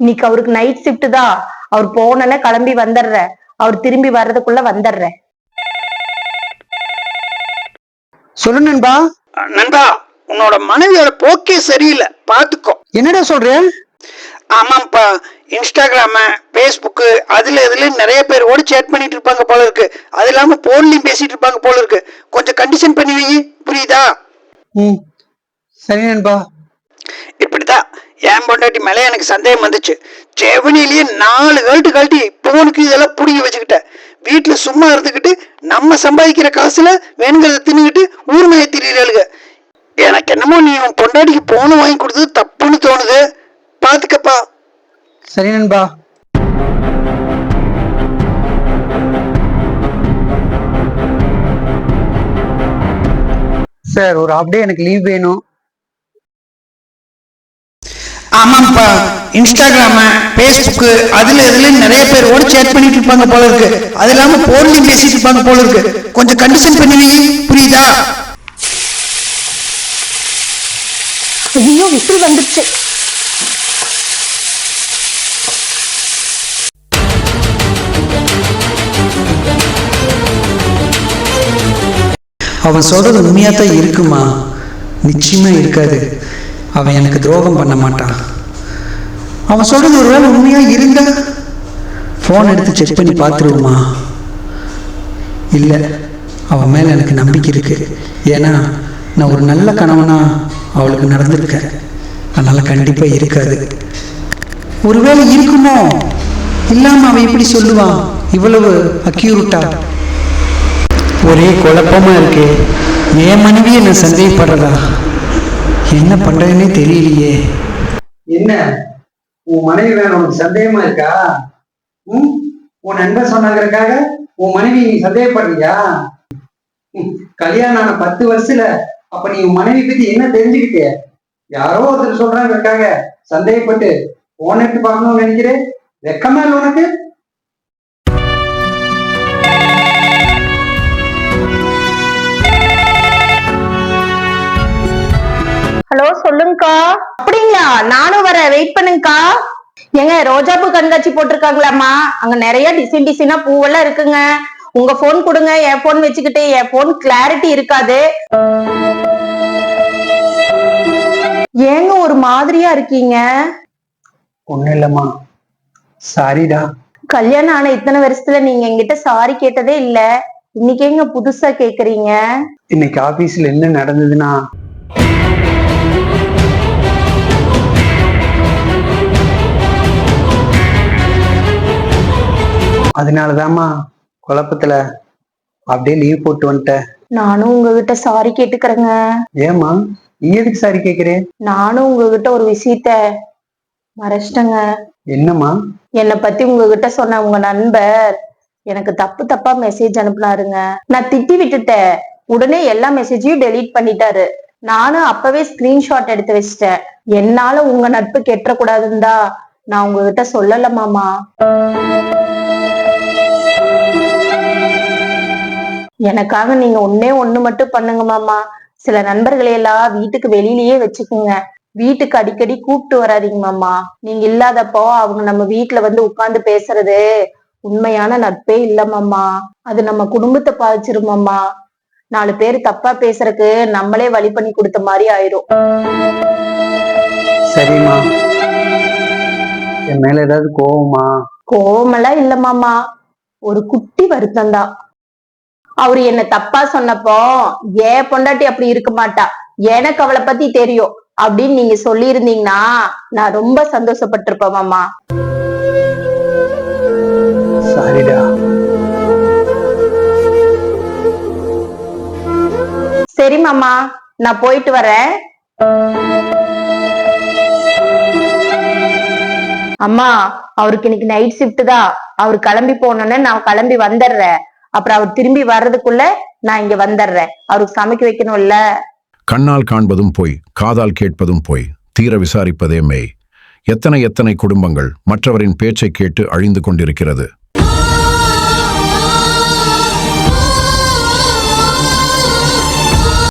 இன்னைக்கு அவருக்கு night shift தான் அவர் போனோன்னே கிளம்பி வந்துடுறேன் அவர் திரும்பி வர்றதுக்குள்ள வந்துடுறேன் சொல்லு நண்பா. நண்பா உன்னோட மனைவியோட போக்கே சரியில்லை. பாத்துக்கோ. என்னடா சொல்ற? ஆமாப்பா இன்ஸ்டாகிராமு ஃபேஸ்புக்கு அதுல இதுல நிறைய பேர் ஓடி சேட் பண்ணிட்டு இருப்பாங்க போல இருக்கு. அது இல்லாம போன்லயும் பேசிட்டு இருப்பாங்க போல இருக்கு. கொஞ்சம் கண்டிஷன் பண்ணி வை புரியுதா? ம். சரி நண்பா. பொண்டாட்டி மேலே எனக்கு சந்தேகம் வந்துச்சு. ஜெவனிலேயே நாலு கழட்டு கழட்டி போனுக்கு இதெல்லாம் பிடிங்கி வச்சுக்கிட்டேன். வீட்டில் சும்மா இருந்துக்கிட்டு நம்ம சம்பாதிக்கிற காசுல வேணுங்கிறத தின்னுக்கிட்டு ஊர்மையை திரியிறாளுங்க எனக்கு என்னமோ நீ உன் பொண்டாட்டிக்கு போன வாங்கி கொடுத்தது தப்புன்னு தோணுது. பார்த்துக்கப்பா சரி நண்பா. சார் ஒரு அப்டே எனக்கு லீவ் வேணும். ஆமாப்பா இன்ஸ்டாகிராமு ஃபேஸ்புக்கு அதுல இதுல நிறைய பேர் ஓடி சேட் பண்ணிட்டு இருப்பாங்க போல இருக்கு. அது இல்லாம போன்லயும் பேசிட்டு இருப்பாங்க போல இருக்கு. கொஞ்சம் கண்டிஷன் பண்ணி புரியுதா? ஐயோ விசில் வந்துருச்சு. அவன் சொல்றது உண்மையா தான் இருக்குமா? நிச்சயமா இருக்காது. அவன் எனக்கு துரோகம் பண்ண மாட்டான். அவன் சொல்றது ஒருவேளை உண்மையா இருந்தா? ஃபோன் எடுத்து செக் பண்ணி பார்த்துருவோமா? இல்லை அவன் மேலே எனக்கு நம்பிக்கை இருக்கு. ஏன்னா நான் ஒரு நல்ல கணவனா அவளுக்கு நடந்திருக்கேன். அதனால கண்டிப்பாக இருக்காது. ஒருவேளை இருக்குமோ? இல்லாம அவன் எப்படி சொல்லுவான். இவ்வளவு அக்யூரட்டா ஒரே குழப்பமா இருக்கு. என் மனைவியை நான் சந்தேகப்படுறதா என்ன பண்றேன்னே தெரியலையே. என்ன? உன் மனைவி வேற உனக்கு சந்தேகமா இருக்கா? ம் உன் நண்பர் சொன்னாங்கிறதுக்காக உன் மனைவி நீ சந்தேகப்படுறியா? கல்யாணம் ஆன பத்து வருஷத்துல அப்ப நீ உன் மனைவி பத்தி என்ன தெரிஞ்சுக்கிட்டே? யாரோ ஒருத்தர் சொல்றாங்கிறதுக்காக சந்தேகப்பட்டு போனட்டு எடுத்து பார்க்கணும்னு நினைக்கிறேன் வெக்கமா இல்லை உனக்கு? ஹலோ சொல்லுங்கக்கா. அப்படிங்களா? நானும் வரேன். வெயிட் பண்ணுங்கக்கா. ஏங்க ரோஜாப்பூ கண்காட்சி போட்டிருக்காங்களாம்மா? அங்க நிறைய டிசைன் டிசைனா பூவெல்லாம் இருக்குங்க. உங்க போன் கொடுங்க. என் போன் வச்சுக்கிட்டு என் போன் கிளாரிட்டி இருக்காது. ஏங்க ஒரு மாதிரியா இருக்கீங்க? ஒண்ணும் இல்லம்மா. சாரிடா கல்யாணம் ஆன இத்தனை வருஷத்துல நீங்க என்கிட்ட சாரி கேட்டதே இல்ல. இன்னைக்கு எங்க புதுசா கேக்குறீங்க? இன்னைக்கு ஆபீஸ்ல என்ன நடந்ததுன்னா அதனாலதாம்மா குழப்பத்துல அப்படியே லீவ் போட்டு வந்துட்டேன். நானும் உங்ககிட்ட சாரி கேட்டுக்கிறேங்க. ஏம்மா நீ எதுக்கு சாரி கேக்குறே? நானும் உங்ககிட்ட ஒரு விஷயத்த மறைச்சிட்டேங்க. என்னம்மா? என்னை பத்தி உங்ககிட்ட சொன்ன உங்க நண்பர் எனக்கு தப்பு தப்பா மெசேஜ் அனுப்புனாருங்க. நான் திட்டி விட்டுட்டேன். உடனே எல்லா மெசேஜையும் டெலீட் பண்ணிட்டாரு. நானும் அப்பவே ஸ்கிரீன்ஷாட் எடுத்து வச்சிட்டேன். என்னால உங்க நட்பு கெட்டக்கூடாதுன்னு தான் நான் உங்ககிட்ட சொல்லல மாமா எனக்காக நீங்க ஒன்னே ஒண்ணு மட்டும் பண்ணுங்க மாமா. சில நண்பர்களை எல்லாம் வீட்டுக்கு வெளியிலயே வச்சுக்குங்க. வீட்டுக்கு அடிக்கடி கூப்பிட்டு வராதீங்க மாமா. நீங்க இல்லாதப்போ அவங்க நம்ம வீட்டுல வந்து உட்கார்ந்து பேசுறது உண்மையான நட்பே இல்ல மாமா. அது நம்ம குடும்பத்தை பாதிச்சிரும் மாமா. நாலு பேர் தப்பா பேசுறதுக்கு நம்மளே வழி பண்ணி கொடுத்த மாதிரி ஆயிரும். சரிம்மா என் மேல ஏதாவது கோவமா? கோவமெல்லாம் இல்ல மாமா. ஒரு குட்டி வருத்தம் தான். அவரு என்ன தப்பா சொன்னப்போ ஏன் பொண்டாட்டி அப்படி இருக்க மாட்டா? எனக்கு அவளை பத்தி தெரியும். அப்படின்னு நீங்க சொல்லி இருந்தீங்கன்னா நான் ரொம்ப சந்தோஷப்பட்டிருப்பேன் மாமா. சாரிடா. சரி மாமா. நான் போயிட்டு வரேன். அம்மா அவருக்கு இன்னைக்கு நைட் ஷிஃப்ட் தான். அவர் கிளம்பி போனோன்னே நான் கிளம்பி வந்துடுறேன். அப்புறம் அவர் திரும்பி வர்றதுக்குள்ள நான் இங்க வந்துடுறேன். அவருக்கு சமைக்க வைக்கணும்ல. கண்ணால் காண்பதும் போய் காதால் கேட்பதும் போய் தீர விசாரிப்பதே மெய். எத்தனை எத்தனை குடும்பங்கள் மற்றவரின் பேச்சை கேட்டு அழிந்து கொண்டிருக்கிறது.